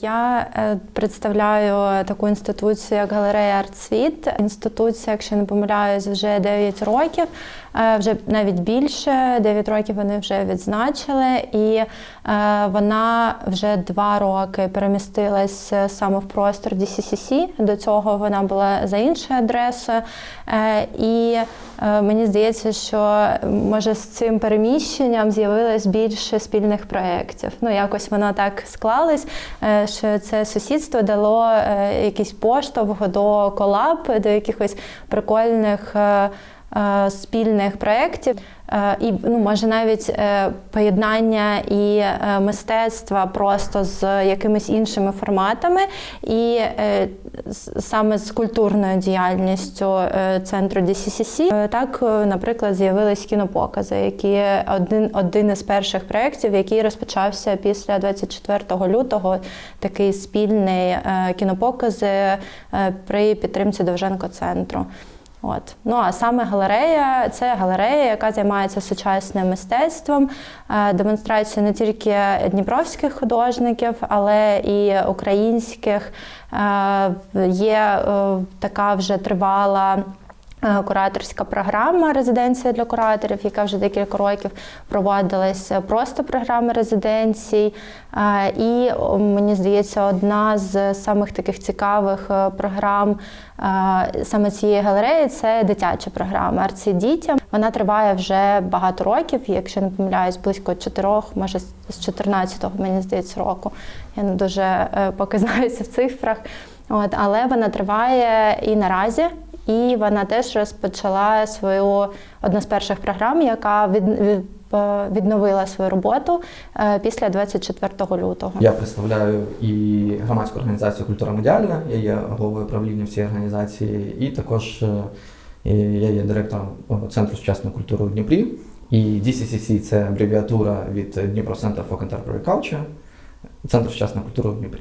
Я е, представляю таку інституцію, як галерея Артсвіт. Інституція, якщо не помиляюсь, вже 9 років, вже навіть більше 9 років вони вже відзначили, і е, вона вже два роки перемістилась саме в простор DCCC. До цього вона була за іншою адресою. Е, І е, мені здається, що може з цим переміщенням з'явилось більше спільних проєктів. Ну, якось воно так склалось, е, що це сусідство дало е, якийсь поштовх до колаб, до якихось прикольних. Е, Спільних проєктів Е, і ну може навіть е, поєднання і мистецтва просто з якимись іншими форматами, і саме з культурною діяльністю центру DCCC. Так, наприклад, з'явились кінопокази, які один, один із перших проєктів, який розпочався після 24 лютого. Такий спільний кінопокази при підтримці Довженко центру. От. Ну а саме галерея це галерея, яка займається сучасним мистецтвом, Демонстрація демонстрацією не тільки дніпровських художників, але і українських. Е, Є е, така вже тривала. Е, Кураторська програма резиденція для кураторів, яка вже декілька років проводилась, е, просто програми резиденцій. Е, І мені здається, одна з самих таких цікавих програм саме цієї галереї це дитяча програма «Арці дітям. Вона триває вже багато років, якщо не помиляюсь, близько чотирьох, може з 14-го, мені здається, року. Я не дуже поки знаюся в цифрах. От, але вона триває і наразі. І вона теж розпочала свою одну з перших програм, яка від, від, е, відновила свою роботу е, після 24 лютого. Я представляю і громадську організацію Культура медіальна, я є головою правління в цій організації, і також е, я є директором Центру сучасної культури у Дніпрі. І DCCC – це абревіатура від Дніпро Center for Contemporary Culture, Центр сучасної культури у Дніпрі.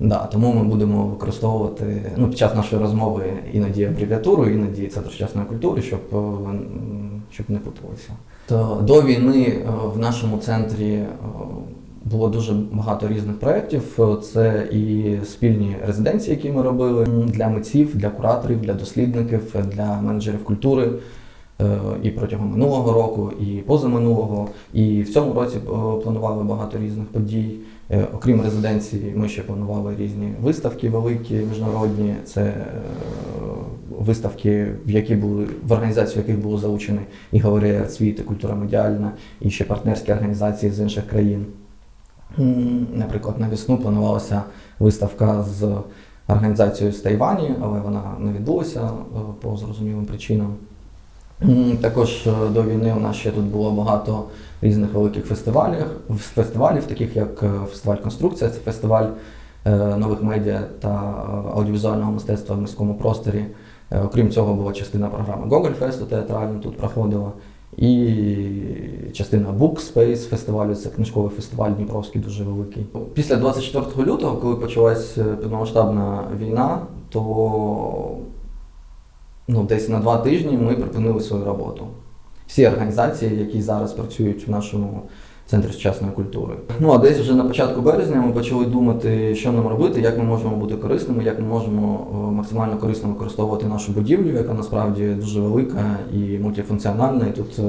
Да, тому ми будемо використовувати ну, під час нашої розмови іноді абревіатуру, іноді центр сучасної культури, щоб, е, щоб не путалося. То до війни е, в нашому центрі е, було дуже багато різних проєктів. Це і спільні резиденції, які ми робили для митців, для кураторів, для дослідників, для менеджерів культури. І протягом минулого року, і позаминулого, і в цьому році планували багато різних подій. Е, Окрім резиденції, ми ще планували різні виставки великі, міжнародні. Це е, виставки, в які були в організацію яких було залучені і галерея «Арцвіт», і культура медіальна, і ще партнерські організації з інших країн. Наприклад, на весну планувалася виставка з організацією з Тайвані, але вона не відбулася е, по зрозумілим причинам. Також е, до війни у нас ще тут було багато різних великих фестивалів, фестивалів, таких як е, фестиваль Конструкція, це фестиваль е, нових медіа та аудіовізуального мистецтва в міському просторі. Окрім цього, була частина програми Гоголь Фесту театральну тут проходила. І частина Book Space фестивалю, це книжковий фестиваль Дніпровський дуже великий. Після 24 лютого, коли почалась повномасштабна війна, то ну, десь на два тижні ми припинили свою роботу. Всі організації, які зараз працюють в нашому центрі сучасної культури. Ну а десь вже на початку березня ми почали думати, що нам робити, як ми можемо бути корисними, як ми можемо е, максимально корисно використовувати нашу будівлю, яка насправді дуже велика і мультифункціональна. І тут е,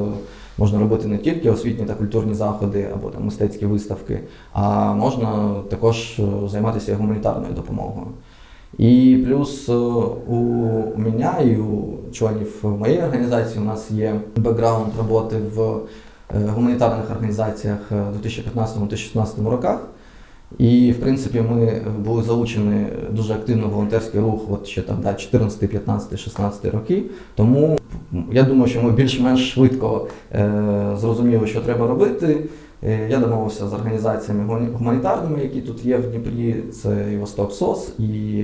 можна робити не тільки освітні та культурні заходи або там мистецькі виставки, а можна також е, займатися гуманітарною допомогою. І плюс е, у мене і у членів моєї організації у нас є бекграунд роботи в е, гуманітарних організаціях е, в 2015-2016 роках. І, в принципі, ми були залучені дуже активно в волонтерський рух от ще там да, 14, 15, 16 роки. Тому я думаю, що ми більш-менш швидко е, зрозуміли, що треба робити. Е, Я домовився з організаціями гумані- гуманітарними, які тут є в Дніпрі. Це і Восток СОС, і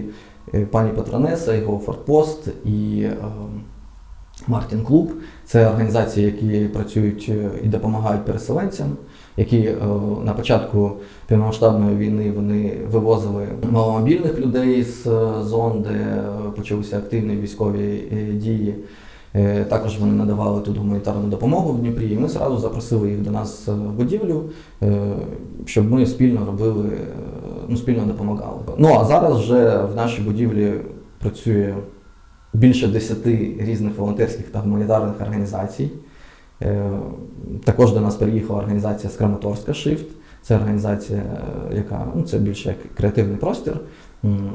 е, пані Патронеса, і Гофортпост, і е, Мартін Клуб. Це організації, які працюють е, і допомагають переселенцям, які на початку повномасштабної війни вони вивозили маломобільних людей з зон, де почалися активні військові дії. Е, Також вони надавали тут гуманітарну допомогу в Дніпрі, і ми зразу запросили їх до нас е, в будівлю, е, щоб ми спільно робили, ну, спільно допомагали. Ну а зараз вже в нашій будівлі працює більше десяти різних волонтерських та гуманітарних організацій. Також до нас приїхала організація з Краматорська Shift. Це організація, яка ну, це більше як креативний простір,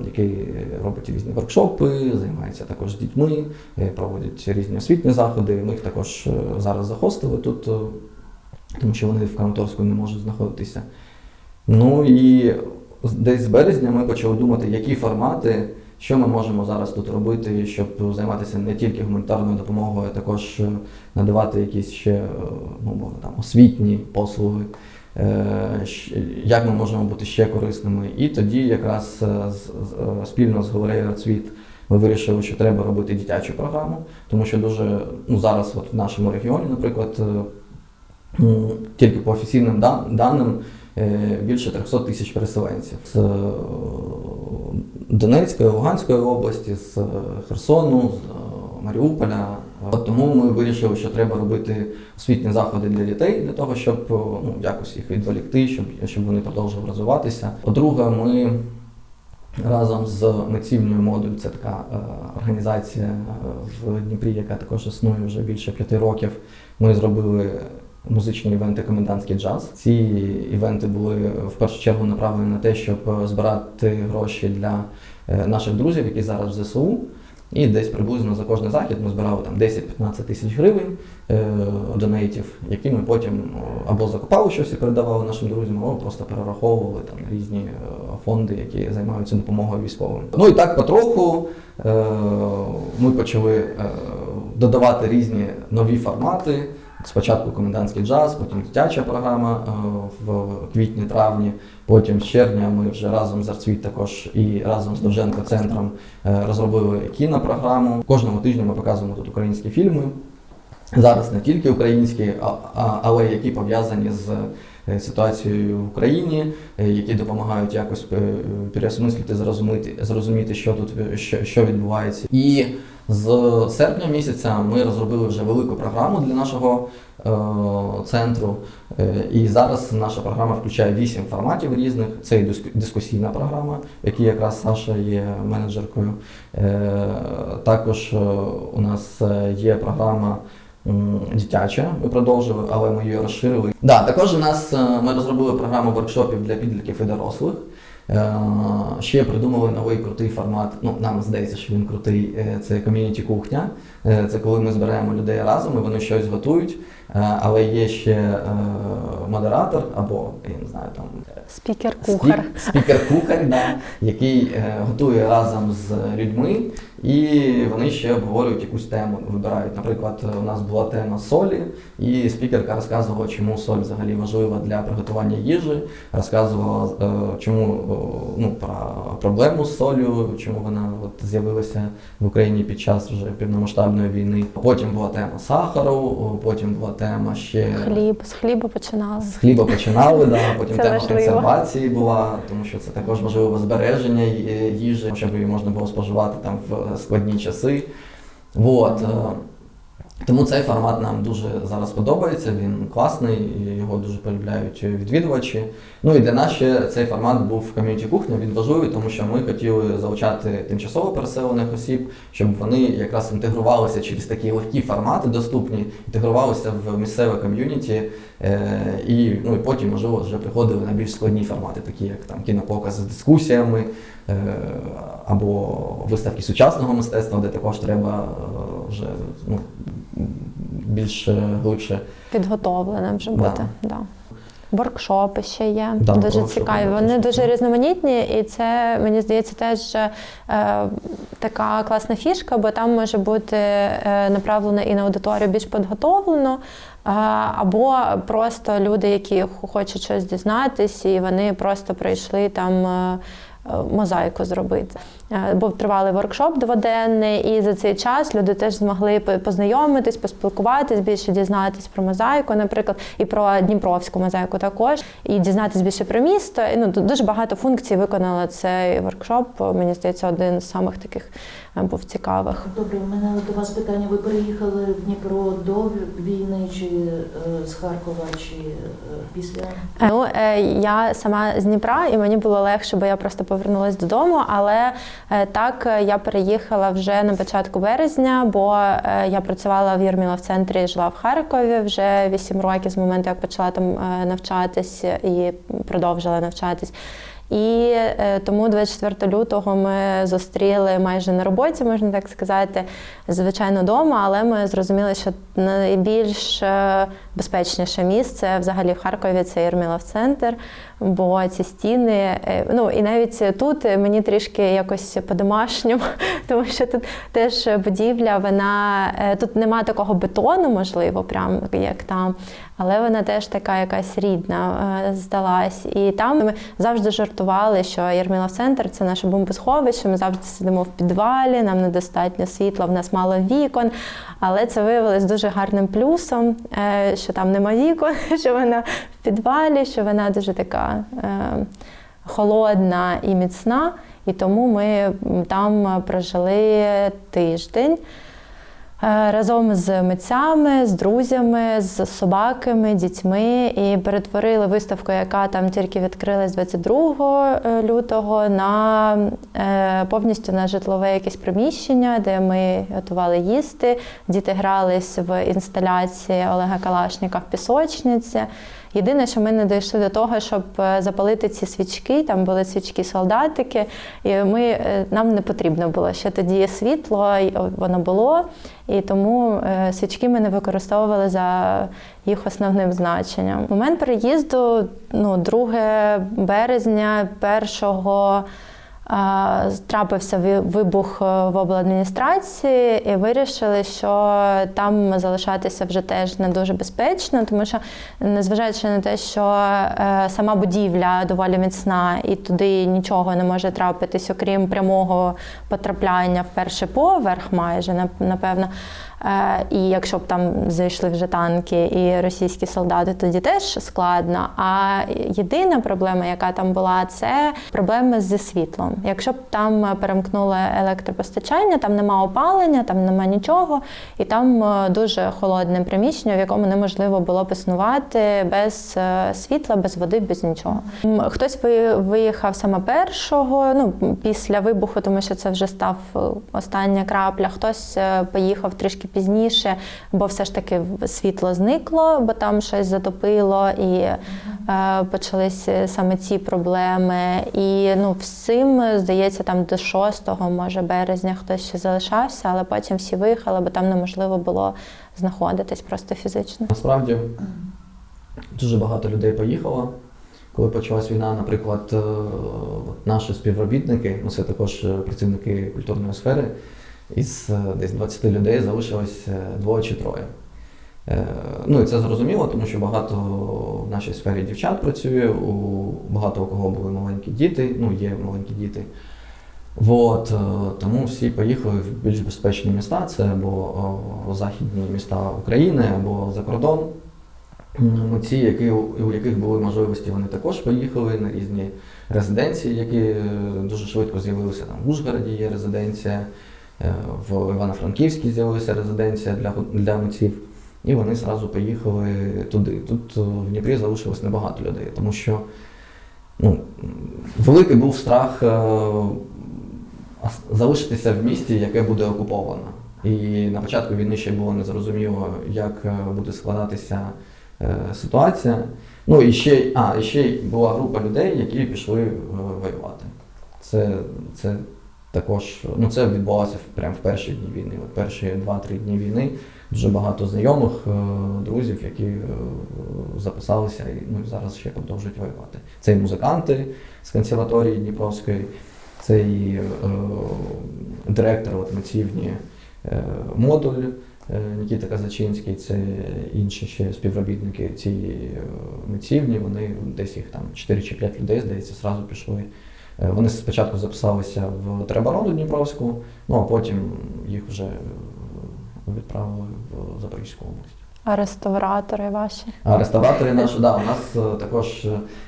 який робить різні воркшопи, займається також дітьми, е, проводять різні освітні заходи. Ми їх також е, зараз захостили тут, е, тому що вони в Краматорську не можуть знаходитися. Ну і десь з березня ми почали думати, які формати, що ми можемо зараз тут робити, щоб займатися не тільки гуманітарною допомогою, а також надавати якісь ще ну, там, освітні послуги, як ми можемо бути ще корисними. І тоді якраз е, е, спільно з галереєю «Цвіт» ми вирішили, що треба робити дитячу програму, тому що дуже ну, зараз от в нашому регіоні, наприклад, е, тільки по офіційним дан- даним е, більше 300 тисяч переселенців з е, Донецької, Луганської області, з е, Херсону, з е, Маріуполя. От тому ми вирішили, що треба робити освітні заходи для дітей, для того, щоб ну, якось їх відволікти, щоб, щоб вони продовжували розвиватися. По-друге, ми разом з митцівною модуль, це така е, організація е, в Дніпрі, яка також існує вже більше п'яти років. Ми зробили музичні івенти Комендантський джаз. Ці івенти були в першу чергу направлені на те, щоб е, збирати гроші для е, наших друзів, які зараз в ЗСУ. І десь приблизно за кожний захід ми збирали там 10-15 тисяч гривень е, донейтів, які ми потім або закупали щось і передавали нашим друзям, або просто перераховували там різні е, фонди, які займаються допомогою військовим. Ну і так потроху е, ми почали е, додавати різні нові формати. Спочатку комендантський джаз, потім дитяча програма е, в квітні-травні. Потім з червня ми вже разом з Арцвіт також і разом з Довженко центром е, розробили кінопрограму. Кожного тижня ми показуємо тут українські фільми. Зараз не тільки українські, але які пов'язані з е, ситуацією в Україні, які допомагають якось переосмислити, зрозуміти, зрозуміти, що тут що, що відбувається. І з серпня місяця ми розробили вже велику програму для нашого е, центру. Е, І зараз наша програма включає вісім форматів різних. Це і дискусійна програма, в якій якраз Саша є менеджеркою. Е, Також у нас є програма. Дитяча, ми продовжили, але ми її розширили. Да, також у нас ми розробили програму воркшопів для підлітків і дорослих. Е, Ще придумали новий крутий формат. Ну, нам здається, що він крутий. е, Це ком'юніті кухня. Е, Це коли ми збираємо людей разом і вони щось готують. Е, Але є ще е, модератор або я не знаю там Спікер-кухар. Спікер-кухар, да, який готує разом з людьми, і вони ще обговорюють якусь тему, вибирають. Наприклад, у нас була тема солі, і спікерка розказувала, чому соль взагалі важлива для приготування їжі, розказувала, чому ну, про проблему з солью, чому вона от, з'явилася в Україні під час вже повномасштабної війни. Потім була тема сахару, потім була тема ще Хліб. З хліба починали. з хліба починали, да, потім Це тема важливо. консервації була, тому що це також важливе збереження їжі, щоб її можна було споживати там в складні часи. Вот. е, Тому цей формат нам дуже зараз подобається, він класний, його дуже полюбляють відвідувачі. Ну і для нас ще цей формат був ком'юніті кухня, він важливий, тому що ми хотіли залучати тимчасово переселених осіб, щоб вони якраз інтегрувалися через такі легкі формати доступні, інтегрувалися в місцеве ком'юніті, і, ну, і потім, можливо, вже приходили на більш складні формати, такі як там кінопокази з дискусіями е, або виставки сучасного мистецтва, де також треба е, вже ну, більш е, глибше. Підготовленим вже бути. Да. Воркшопи ще є Да, дуже цікаві. Вони дуже різноманітні, і це мені здається теж е, така класна фішка, бо там може бути е, направлено і на аудиторію більш підготовлено, е, або просто люди, які хочуть щось дізнатись, і вони просто прийшли там. е, е, мозаїку зробити. Е, Був тривалий воркшоп дводенний, і за цей час люди теж змогли познайомитись, поспілкуватись, більше дізнатись про мозаїку, наприклад, і про Дніпровську мозаїку також, і дізнатись більше про місто. І, Ну, дуже багато функцій виконала цей воркшоп. Мені здається, один з самих таких е, був цікавих. Добре, у мене до вас питання. Ви переїхали в Дніпро до війни чи е, з Харкова, чи після? Ну, я сама з Дніпра, і мені було легше, бо я просто повернулася додому. Але так е, я переїхала вже на початку березня, бо е, я працювала в Єрміла в центрі, жила в Харкові вже 8 років з моменту, як почала там е, навчатись і продовжила навчатись. І е, тому 24 лютого ми зустріли майже на роботі, можна так сказати, звичайно, вдома, але ми зрозуміли, що найбільш е, безпечніше місце взагалі в Харкові це Єрмілов центр, бо ці стіни, е, ну і навіть тут мені трішки якось по-домашньому, тому що тут теж будівля, вона е, тут нема такого бетону, можливо, прям як там, але вона теж така якась рідна е, здалась. І там ми завжди жартували, що Єрмілов центр це наше бомбосховище. Ми завжди сидимо в підвалі, нам недостатньо світла, в нас мало вікон. Але це виявилось дуже гарним плюсом, що там нема вікон, що вона в підвалі, що вона дуже така е, холодна і міцна. І тому ми там прожили тиждень. Е, Разом з митцями, з друзями, з собаками, дітьми і перетворили виставку, яка там тільки відкрилась 22 лютого, на е, повністю на житлове якесь приміщення, де ми готували їсти. Діти грались в інсталяції Олега Калашніка в пісочниці. Єдине, що ми не дійшли до того, щоб е, запалити ці свічки. Там були свічки-солдатики, і ми, е, нам не потрібно було ще тоді світло, воно було. І тому е, свічки ми не використовували за їх основним значенням. Момент переїзду ну, 2 березня, 1 а, трапився вибух е, в обладміністрації, і вирішили, що там залишатися вже теж не дуже безпечно, тому що, незважаючи на те, що е, сама будівля доволі міцна і туди нічого не може трапитись, окрім прямого потрапляння в перший поверх, майже нап- напевно. Е, І якщо б там зайшли вже танки і російські солдати, тоді теж складно. А єдина проблема, яка там була, це проблеми зі світлом. Якщо б там перемкнули електропостачання, там нема опалення, там нема нічого, і там е, дуже холодне приміщення, в якому неможливо було б існувати без е, світла, без води, без нічого. Хтось ви- виїхав саме першого, ну після вибуху, тому що це вже став остання крапля. Хтось поїхав трішки пізніше, бо все ж таки світло зникло, бо там щось затопило, і е, почалися саме ці проблеми. І ну, всім, здається, там до 6 може березня хтось ще залишався, але потім всі виїхали, бо там неможливо було знаходитись просто фізично. Насправді дуже багато людей поїхало. Коли почалась війна, наприклад, е, наші співробітники, ну це також е, працівники культурної сфери, із е, десь 20 людей залишилось е, двоє чи троє. Е, Ну і це зрозуміло, тому що багато в нашій сфері дівчат працює, у багато у кого були маленькі діти, ну є маленькі діти. От, тому всі поїхали в більш безпечні міста, це або західні міста України, або за кордон. М, Ці, які, у яких були можливості, вони також поїхали на різні резиденції, які дуже швидко з'явилися. Там в Ужгороді є резиденція, в Івано-Франківській з'явилася резиденція для, для митців. І вони зразу поїхали туди. Тут е, в Дніпрі залишилось небагато людей, тому що ну, великий був страх е, залишитися в місті, яке буде окуповано. І на початку війни ще було незрозуміло, як е, буде складатися е, ситуація. Ну і ще, а, і ще була група людей, які пішли е, воювати. Це, це також ну, це відбувалося прямо в перші дні війни. От перші 2-3 дні війни дуже багато знайомих, е, друзів, які е, записалися і ну, зараз ще продовжують воювати. Це і музиканти з консерваторії Дніпровської, це і е, директор от, митцівні е, модуль е, Нікіта Казачинський, це інші ще співробітники цієї митцівні. Вони десь їх там 4 чи 5 людей, здається, зразу пішли Вони спочатку записалися в Тероборону Дніпровську, ну а потім їх вже е, відправили в Запорізьку область. А реставратори ваші? А реставратори наші, да, у нас е, також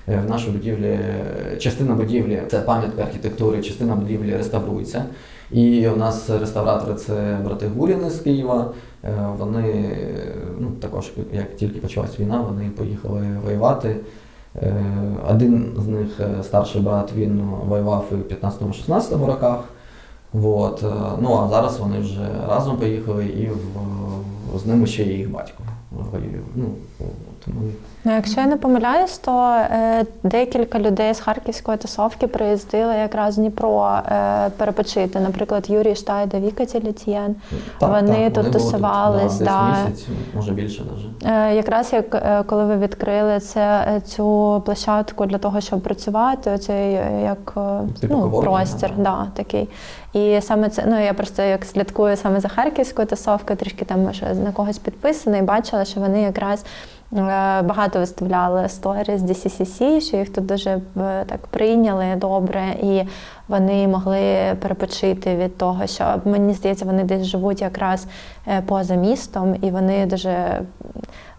е, в нашій будівлі е, частина будівлі це пам'ятка архітектури, частина будівлі реставрується. І у нас реставратори це брати Гуріни з Києва. Е, Вони е, ну, також, як тільки почалась війна, вони поїхали воювати. Е, Один з них, е, старший брат, він воював в 15-16 роках. Вот. е, Ну а зараз вони вже разом поїхали і в, з ними ще і їх батько. Ну, ми Ну, якщо я не помиляюсь, то е, декілька людей з харківської тусовки приїздили якраз в Дніпро е, перепочити. Наприклад, Юрій Штайда, Віка Тілітєн. Вони тут були тусувались, да, да. десь місяць, може більше навіть. Е, Якраз як е, коли ви відкрили це, е, цю площадку для того, щоб працювати, оцей е, як е, Типу ну, простір, да. да, такий. І саме це, ну я просто як слідкую саме за харківською тусовкою, трішки там може на когось підписана, і бачила, що вони якраз багато виставляли сторіс з DCCC, що їх тут дуже е, так прийняли добре, і вони могли перепочити від того, що мені здається, вони десь живуть якраз е, поза містом, і вони дуже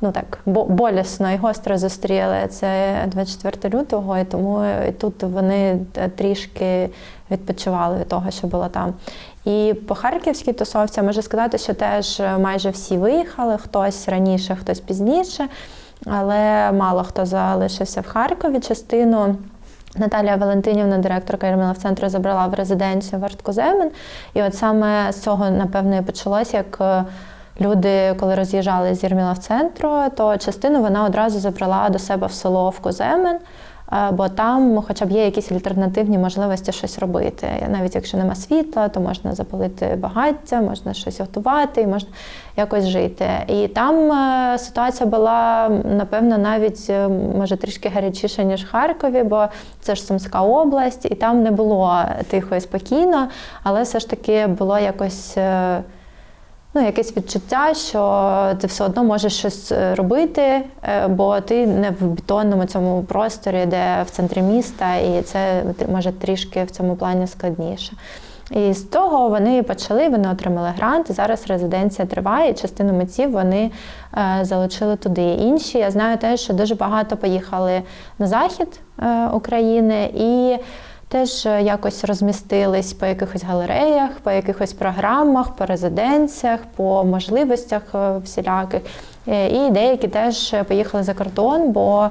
ну так болісно і гостро зустріли це 24 лютого, і тому тут вони е, трішки відпочивали від того, що було там. І по харківській тусовці можу сказати, що теж майже всі виїхали, хтось раніше, хтось пізніше, але мало хто залишився в Харкові. Частину Наталія Валентинівна, директорка Єрмилов-центру, забрала в резиденцію в Арткоземен. І от саме з цього, напевно, і почалось, як е, люди, коли роз'їжджали з Єрмилов-центру, то частину вона одразу забрала до себе в село в Коземен. Е, Бо там хоча б є якісь альтернативні можливості щось робити. Навіть якщо нема світла, то можна запалити багаття, можна щось готувати, і можна якось жити. І там е, ситуація була, напевно, навіть е, може трішки гарячіша, ніж в Харкові, бо це ж Сумська область, і там не було тихо і спокійно, але все ж таки було якось. Ну, якесь відчуття, що ти все одно можеш щось е, робити, е, бо ти не в бетонному цьому просторі, де в центрі міста, і це може трішки в цьому плані складніше. І з того вони почали, вони отримали грант. Зараз резиденція триває. Частину митців вони е, залучили туди. Інші я знаю теж, що дуже багато поїхали на захід України і теж е, якось розмістились по якихось галереях, по якихось програмах, по резиденціях, по можливостях е, всіляких. Е, І деякі теж поїхали за кордон, бо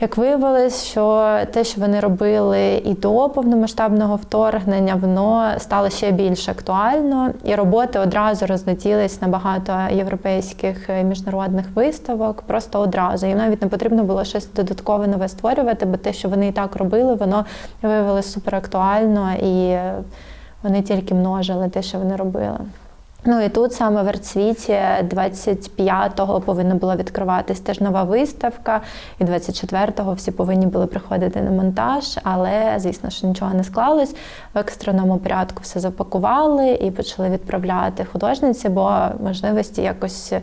як виявилось, що те, що вони робили і до повномасштабного вторгнення, воно стало ще більш актуально, і роботи одразу розлетілись на багато європейських міжнародних виставок, просто одразу. Їм навіть не потрібно було щось додаткове нове створювати, бо те, що вони і так робили, воно виявилось суперактуально, і вони тільки множили те, що вони робили. Ну і тут саме в Арцвіті 25-го повинна була відкриватись теж нова виставка, і 24-го всі повинні були приходити на монтаж, але звісно ж нічого не склалось. В екстреному порядку все запакували і почали відправляти художниці, бо можливості якось. е,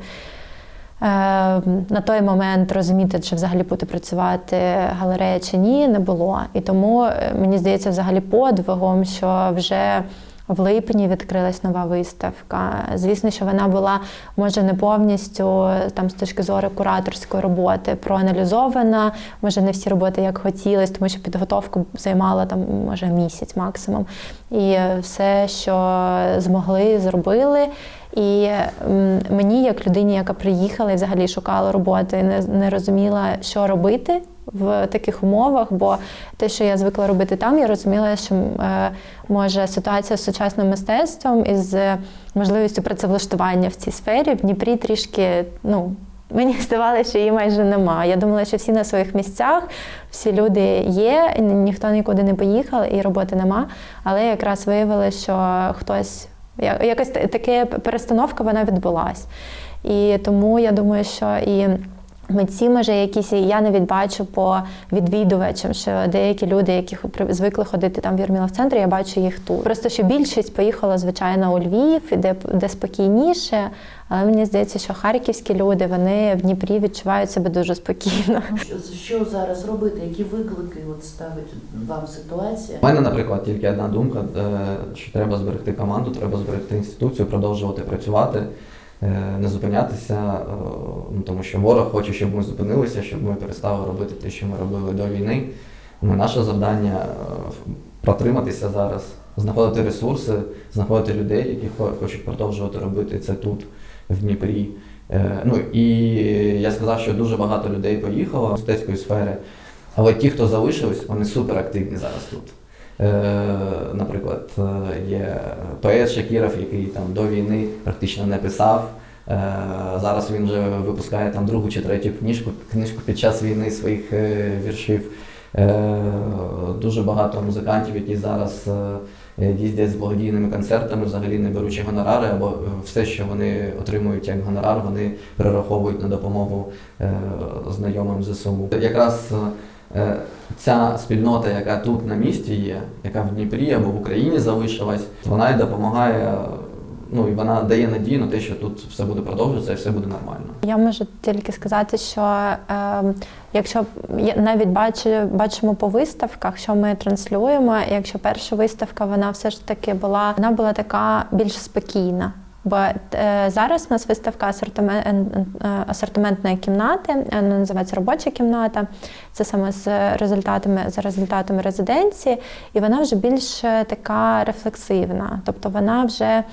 На той момент розуміти, чи взагалі буде працювати галерея чи ні, не було. І тому е, мені здається, взагалі подвигом, що вже в липні відкрилась нова виставка. Звісно, що вона була може не повністю там з точки зору кураторської роботи проаналізована. Може, не всі роботи як хотілось, тому що підготовку займала там може місяць максимум. І все, що змогли, зробили. І мені, як людині, яка приїхала і взагалі шукала роботи, не, не розуміла, що робити в таких умовах, бо те, що я звикла робити там, я розуміла, що е, може ситуація з сучасним мистецтвом і з можливістю працевлаштування в цій сфері в Дніпрі трішки, ну. Мені здавалося, що її майже нема. Я думала, що всі на своїх місцях, всі люди є, ніхто нікуди не поїхав, і роботи нема. Але якраз виявилося, що хтось я- якась та- таке перестановка вона відбулась. І тому я думаю, що і Митці, може, якісь я навіть бачу по відвідувачам, що деякі люди, які звикли ходити там в Єрмілов центрі, я бачу їх тут. Просто що більшість поїхала, звичайно, у Львів, де, де спокійніше. Але мені здається, що харківські люди вони в Дніпрі відчувають себе дуже спокійно. Ну, Що, що зараз робити? Які виклики от ставить вам ситуація? У мене, наприклад, тільки одна думка, е, що треба зберегти команду, треба зберегти інституцію, продовжувати працювати, не зупинятися, е, ну, тому що ворог хоче, щоб ми зупинилися, щоб ми перестали робити те, що ми робили до війни. Ну, Наше завдання е, протриматися зараз, знаходити ресурси, знаходити людей, які хочуть продовжувати робити це тут, в Дніпрі. Е, Ну і я сказав, що дуже багато людей поїхало з мистецької сфери, але ті, хто залишились, вони суперактивні зараз тут. Е, Наприклад, е, є поет Шакіров, який там до війни практично не писав. Е, Зараз він вже випускає там другу чи третю книжку, книжку під час війни своїх віршів. Дуже багато музикантів, які зараз їздять з благодійними концертами, взагалі не беручи гонорари, або все, що вони отримують як гонорар, вони перераховують на допомогу знайомим ЗСУ. Якраз ця спільнота, яка тут на місці є, яка в Дніпрі або в Україні залишилась, вона й допомагає. Ну і вона дає надію на те, що тут все буде продовжуватися і все буде нормально. Я можу тільки сказати, що е, якщо навіть бачу, бачимо по виставках, що ми транслюємо, якщо перша виставка вона все ж таки була, вона була така більш спокійна. Бо е, зараз у нас виставка е, асортиментної кімнати, е, вона називається робоча кімната. Це саме з результатами за результатами резиденції, і вона вже більш така рефлексивна, тобто вона вже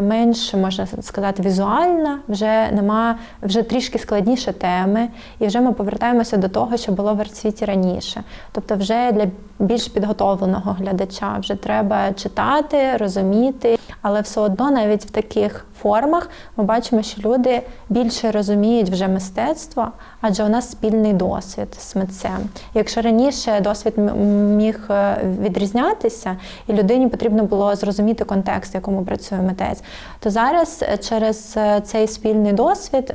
менш можна сказати візуальна, вже нема вже трішки складніше теми, і вже ми повертаємося до того, що було в арт-світі раніше. Тобто, вже для більш підготовленого глядача вже треба читати, розуміти, але все одно навіть в таких формах ми бачимо, що люди більше розуміють вже мистецтво, адже у нас спільний досвід з митцем. Якщо раніше досвід міг е, відрізнятися, і людині потрібно було зрозуміти контекст, в якому працює митець, то зараз е, через е, цей спільний досвід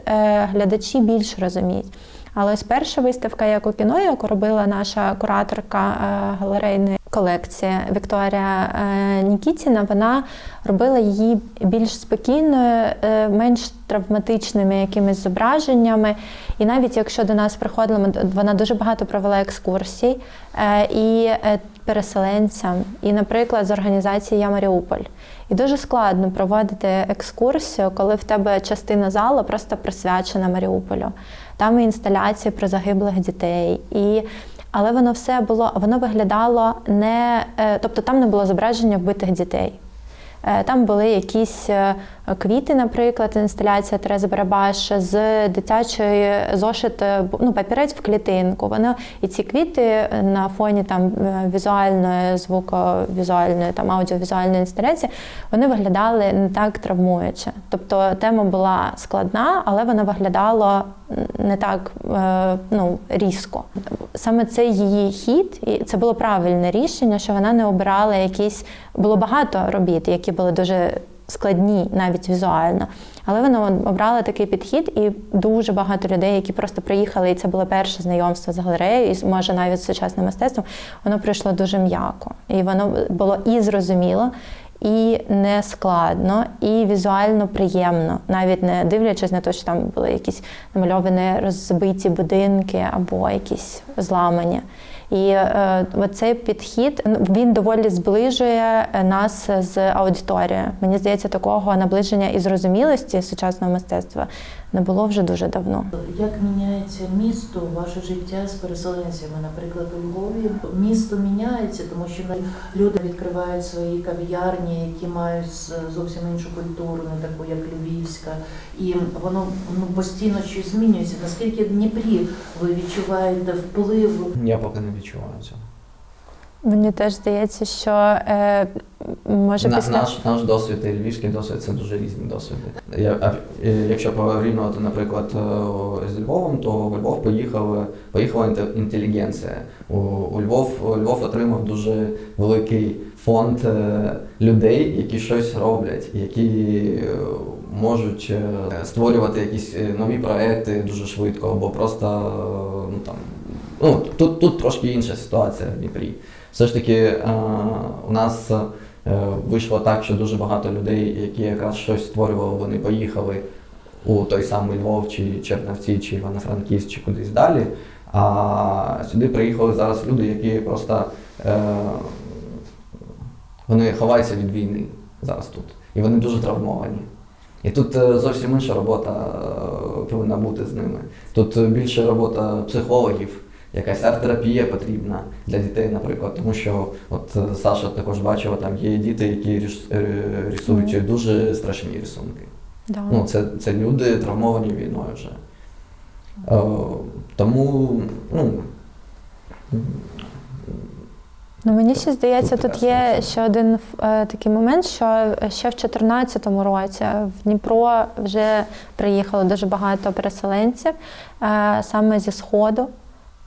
глядачі більш розуміють. Але ось перша виставка, як у кіно, яку робила наша кураторка галерейної колекції Вікторія е, Нікітіна, вона робила її більш спокійною, е, менш травматичними якимись зображеннями. І навіть якщо до нас приходила, вона дуже багато провела екскурсій е, і переселенцям, і, наприклад, з організації Я Маріуполь. І дуже складно проводити екскурсію, коли в тебе частина залу просто присвячена Маріуполю. Там і інсталяції про загиблих дітей. І... Але воно все було, воно виглядало не, е, тобто там не було зображення вбитих дітей. Е, Там були якісь е, квіти, наприклад, інсталяція Терези Барабаш з дитячої зошит, е, ну, папірець в клітинку. Воно і ці квіти е, на фоні там е, візуальної, звуковізуальної, там аудіовізуальної інсталяції, вони виглядали не так травмуюче. Тобто тема була складна, але вона виглядала не так е, ну, різко. Саме цей її хід, і це було правильне рішення, що вона не обирала якісь. Було багато робіт, які були дуже складні навіть візуально. Але вона обрала такий підхід, і дуже багато людей, які просто приїхали, і це було перше знайомство з галереєю, і може навіть з сучасним мистецтвом, воно пройшло дуже м'яко. І воно було і зрозуміло, і не складно, і візуально приємно, навіть не дивлячись на те, що там були якісь намальовані розбиті будинки або якісь зламані. І е, цей підхід ну, він доволі зближує е, нас з аудиторією. Мені здається, такого наближення і зрозумілості сучасного мистецтва не було вже дуже давно. Як міняється місто, ваше життя з переселенцями? Наприклад, у Львові місто міняється, тому що люди відкривають свої кав'ярні, які мають зовсім іншу культуру, не таку, як Львівська, і воно ну, постійно щось змінюється. Наскільки в Дніпрі ви відчуваєте вплив? Я поки не відчуваю цього. Мені теж здається, що е, може після наш, наш досвід і львівський досвід це дуже різні досвіди. Я, а, е, якщо порівнювати, наприклад, е, з Львовом, то у Львов поїхали, поїхала інтелігенція. У, у Львов, Львов отримав дуже великий фонд е, людей, які щось роблять, які можуть створювати якісь нові проекти дуже швидко, або просто ну там. Ну, тут, тут трошки інша ситуація в Дніпрі. Все ж таки, е, у нас е, вийшло так, що дуже багато людей, які якраз щось створювали, вони поїхали у той самий Львов, чи Чернівці, чи Івано-Франківськ, чи кудись далі. А сюди приїхали зараз люди, які просто е, вони ховаються від війни зараз тут. І вони дуже травмовані. І тут е, зовсім інша робота е, повинна бути з ними. Тут е, більше робота психологів, якась арт-терапія потрібна для дітей, наприклад, тому що от е, Саша також бачила, там є діти, які е, рисують дуже страшні рисунки. да. Ну, це, це люди травмовані війною вже. Е, тому, ну. Ну, мені ще здається, Тут тут є ще один е, такий момент, що ще в 2014 році в Дніпро вже приїхало дуже багато переселенців е, саме зі Сходу.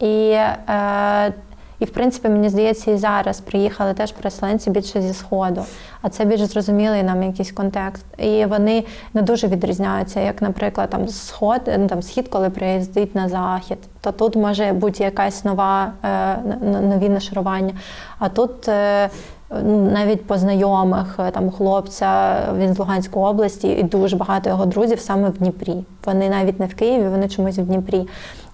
І, е, і, в принципі, мені здається, і зараз приїхали теж переселенці більше зі Сходу. А це більш зрозумілий нам якийсь контекст. І вони не дуже відрізняються, як, наприклад, там сход, ну, там схід, коли приїздить на захід, то тут може бути якась нова е, нові нашарування. А тут е, ну, навіть по знайомих е, там хлопця він з Луганської області, і дуже багато його друзів саме в Дніпрі. Вони навіть не в Києві, вони чомусь в Дніпрі.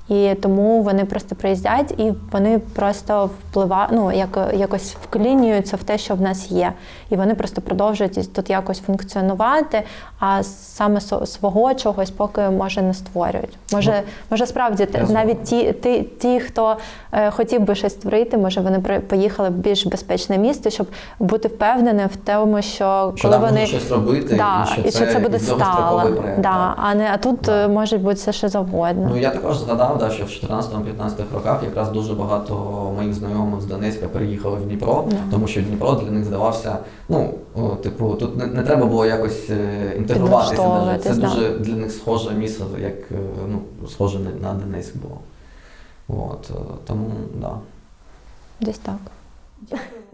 І тому вони просто приїздять і вони просто впливають, ну як, якось вклінюються в те, що в нас є. І вони просто продовжують тут якось функціонувати, а саме свого чогось поки може не створюють. Може, може справді навіть ті, ті, ті, хто е, хотів би щось створити, може вони поїхали в більш безпечне місце, щоб бути впевненим в тому, що Що коли вони щось робити, да, і що це, буде стало. Да, а не а тут Да. е, може бути все що завгодно. Ну я також згадав, да, що в 14-15 роках якраз дуже багато моїх знайомих з Донецька переїхали в Дніпро, Да. тому що Дніпро для них здавався, ну, о, типу, тут не, не треба було якось е, інтегруватися. Це да. дуже для них схоже місце, як е, ну, схоже на, Донецьк було. От, е, тому, да. Десь так. Дякую.